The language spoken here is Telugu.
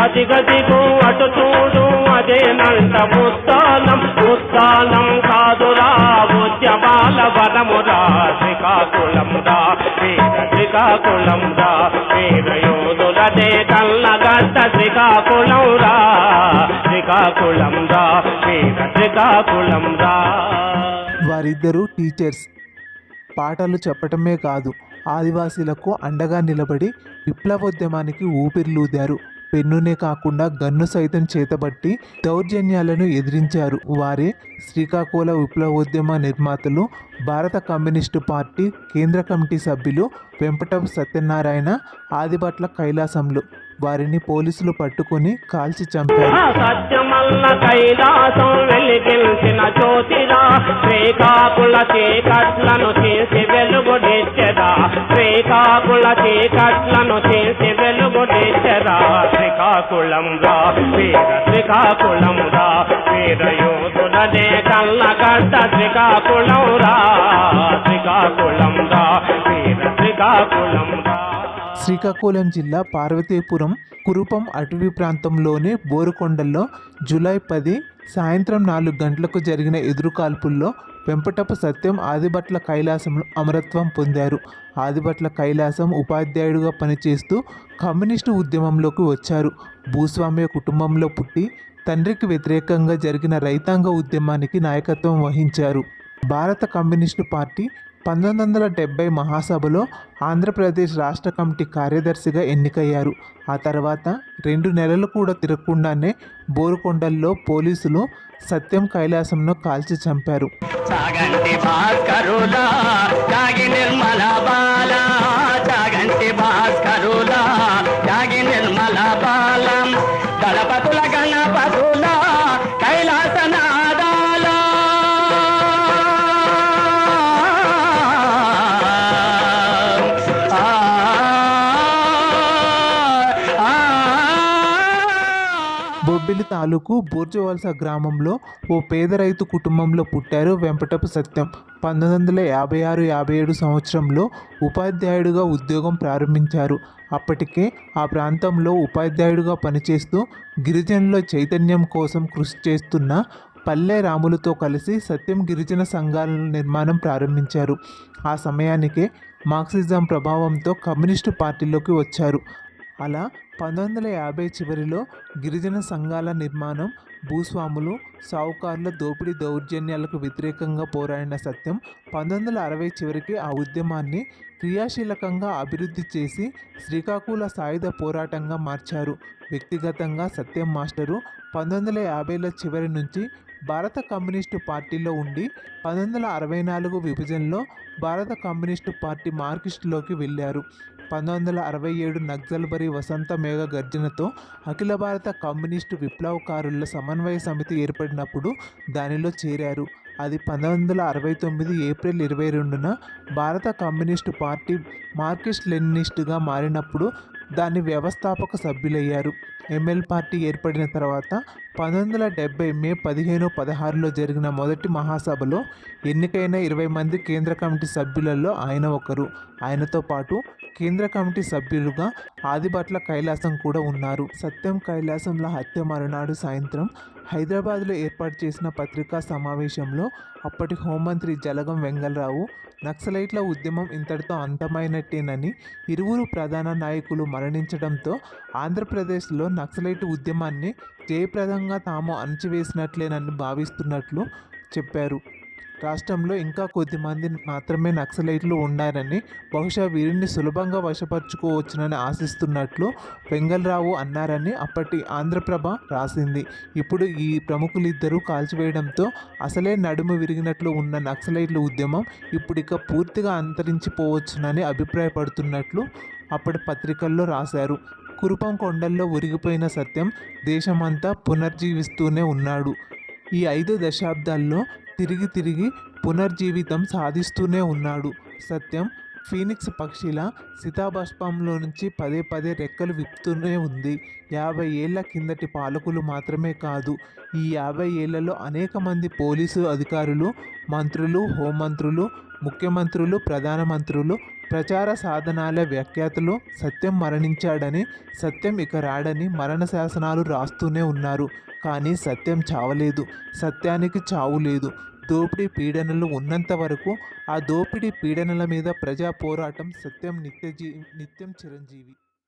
అదిగదిగో అటు చూడు అదేనంత ఉత్తానం ఉత్తానం కాదురా ఉద్యమాల వనమురా శ్రీకాకుళం రా వీర శ్రీకాకుళం రా వీర యోధులదే కళ్ళగడ్డ శ్రీకాకుళం రా శ్రీకాకుళం రా వీర శ్రీకాకుళం రా వారిద్దరూ టీచర్స్. పాటలు చెప్పటమే కాదు ఆదివాసీలకు అండగా నిలబడి విప్లవోద్యమానికి ఊపిరిలూదారు పెన్నునే కాకుండా గన్ను సైతం చేతబట్టి దౌర్జన్యాలను ఎదిరించారు. వారే శ్రీకాకుళ విప్లవోద్యమ నిర్మాతలు భారత కమ్యూనిస్టు పార్టీ కేంద్ర కమిటీ సభ్యులు వెంపటం సత్యనారాయణ ఆదిభట్ల కైలాసంలు వారిని పోలీసులు పట్టుకొని కాల్చి చంపారు. సత్యమల్ల కైలాసం వెలిగించిన జ్యోతిరా శ్రీకాకుళ చీకట్లను చేసి వెలుగుడిచ్చరా శ్రీకాకుళ చీకట్లను శ్రీకాకుళం రా వీర శ్రీకాకుళం వీర యోధులనే కళ్ళగడ్డ శ్రీకాకుళం శ్రీకాకుళంరా శ్రీకాకుళం రా వీర శ్రీకాకుళం శ్రీకాకుళం జిల్లా పార్వతీపురం కురుపం అటవీ ప్రాంతంలోని బోరుకొండల్లో జూలై పది సాయంత్రం నాలుగు గంటలకు జరిగిన ఎదురుకాల్పుల్లో వెంపటపు సత్యం ఆదిభట్ల కైలాసంలో అమరత్వం పొందారు. ఆదిభట్ల కైలాసం ఉపాధ్యాయుడిగా పనిచేస్తూ కమ్యూనిస్టు ఉద్యమంలోకి వచ్చారు. భూస్వామ్య కుటుంబంలో పుట్టి తండ్రికి వ్యతిరేకంగా జరిగిన రైతాంగ ఉద్యమానికి నాయకత్వం వహించారు. భారత కమ్యూనిస్టు పార్టీ పంతొమ్మిది వందల డెబ్బై మహాసభలో ఆంధ్రప్రదేశ్ రాష్ట్ర కమిటీ కార్యదర్శిగా ఎన్నికయ్యారు. ఆ తర్వాత రెండు నెలలు కూడా తిరగకుండానే బోరుకొండల్లో పోలీసులు సత్యం కైలాసంను కాల్చి చంపారు. నిర్మల బాల భాస్కరులా. తాలూకు బూర్జవలస గ్రామంలో ఓ పేద రైతు కుటుంబంలో పుట్టారు వెంపటపు సత్యం. పంతొమ్మిది వందల యాభై ఆరు యాభై ఏడు సంవత్సరంలో ఉపాధ్యాయుడిగా ఉద్యోగం ప్రారంభించారు. అప్పటికే ఆ ప్రాంతంలో ఉపాధ్యాయుడిగా పనిచేస్తూ గిరిజనుల చైతన్యం కోసం కృషి చేస్తున్న పల్లె రాములతో కలిసి సత్యం గిరిజన సంఘాల నిర్మాణం ప్రారంభించారు. ఆ సమయానికే మార్క్సిజం ప్రభావంతో కమ్యూనిస్టు పార్టీలోకి వచ్చారు. అలా పంతొమ్మిది వందల యాభై చివరిలో గిరిజన సంఘాల నిర్మాణం భూస్వాములు సావుకారుల దోపిడీ దౌర్జన్యాలకు వ్యతిరేకంగా పోరాడిన సత్యం పంతొమ్మిది వందల అరవై చివరికి ఆ ఉద్యమాన్ని క్రియాశీలకంగా అభివృద్ధి చేసి శ్రీకాకుళ సాయుధ పోరాటంగా మార్చారు. వ్యక్తిగతంగా సత్యం మాస్టరు పంతొమ్మిది వందల యాభైల చివరి నుంచి భారత కమ్యూనిస్టు పార్టీలో ఉండి పంతొమ్మిది వందల అరవై నాలుగు విభజనలో భారత కమ్యూనిస్టు పార్టీ మార్కిస్టులోకి వెళ్ళారు. పంతొమ్మిది వందల అరవై ఏడు నక్సల్బరీ వసంత మేఘ గర్జనతో అఖిల భారత కమ్యూనిస్టు విప్లవకారుల సమన్వయ సమితి ఏర్పడినప్పుడు దానిలో చేరారు. అది పంతొమ్మిది వందల అరవై తొమ్మిది ఏప్రిల్ ఇరవై రెండున భారత కమ్యూనిస్టు పార్టీ మార్కిస్ట్ లెనినిస్టుగా మారినప్పుడు దాని వ్యవస్థాపక సభ్యులయ్యారు. ఎంఎల్ పార్టీ ఏర్పడిన తర్వాత పంతొమ్మిది వందల డెబ్బై మే పదిహేను పదహారులో జరిగిన మొదటి మహాసభలో ఎన్నికైన ఇరవై మంది కేంద్ర కమిటీ సభ్యులలో ఆయన ఒకరు. ఆయనతో పాటు కేంద్ర కమిటీ సభ్యులుగా ఆదిభట్ల కైలాసం కూడా ఉన్నారు. సత్యం కైలాసంలో హత్య మరునాడు సాయంత్రం హైదరాబాద్లో ఏర్పాటు చేసిన పత్రికా సమావేశంలో అప్పటి హోంమంత్రి జలగం వెంగళరావు నక్సలైట్ల ఉద్యమం ఇంతటితో అంతమైనట్టేనని ఇరువురు ప్రధాన నాయకులు మరణించడంతో ఆంధ్రప్రదేశ్లో నక్సలైట్ ఉద్యమాన్ని జయప్రదంగా తాము అణచివేసినట్లేనని భావిస్తున్నట్లు చెప్పారు. రాష్ట్రంలో ఇంకా కొద్దిమంది మాత్రమే నక్సలైట్లు ఉన్నారని బహుశా వీరిని సులభంగా వశపరుచుకోవచ్చునని ఆశిస్తున్నట్లు వెంగళరావు అన్నారని అప్పటి ఆంధ్రప్రభ రాసింది. ఇప్పుడు ఈ ప్రముఖులిద్దరూ కాల్చివేయడంతో అసలే నడుము విరిగినట్లు ఉన్న నక్సలైట్ల ఉద్యమం ఇప్పుడిక పూర్తిగా అంతరించిపోవచ్చునని అభిప్రాయపడుతున్నట్లు అప్పటి పత్రికల్లో రాశారు. కురుపం కొండల్లో ఉరిగిపోయిన సత్యం దేశమంతా పునర్జీవిస్తూనే ఉన్నాడు. ఈ ఐదు దశాబ్దాల్లో తిరిగి తిరిగి పునర్జీవితం సాధిస్తూనే ఉన్నాడు. సత్యం ఫీనిక్స్ పక్షిలా సీతాబాష్పంలో నుంచి పదే పదే రెక్కలు విప్పుతూనే ఉంది. యాభై ఏళ్ళ కిందటి పాలకులు మాత్రమే కాదు ఈ యాభై ఏళ్ళలో అనేక మంది పోలీసు అధికారులు మంత్రులు హోంమంత్రులు ముఖ్యమంత్రులు ప్రధానమంత్రులు ప్రచార సాధనాల వ్యాఖ్యాతలు సత్యం మరణించాడని సత్యం ఇక రాడని మరణ శాసనాలు రాస్తూనే ఉన్నారు. కానీ సత్యం చావలేదు. సత్యానికి చావు లేదు. దోపిడీ పీడనలు ఉన్నంత వరకు ఆ దోపిడీ పీడనల మీద ప్రజా పోరాటం సత్యం నిత్య నిత్యం చిరంజీవి.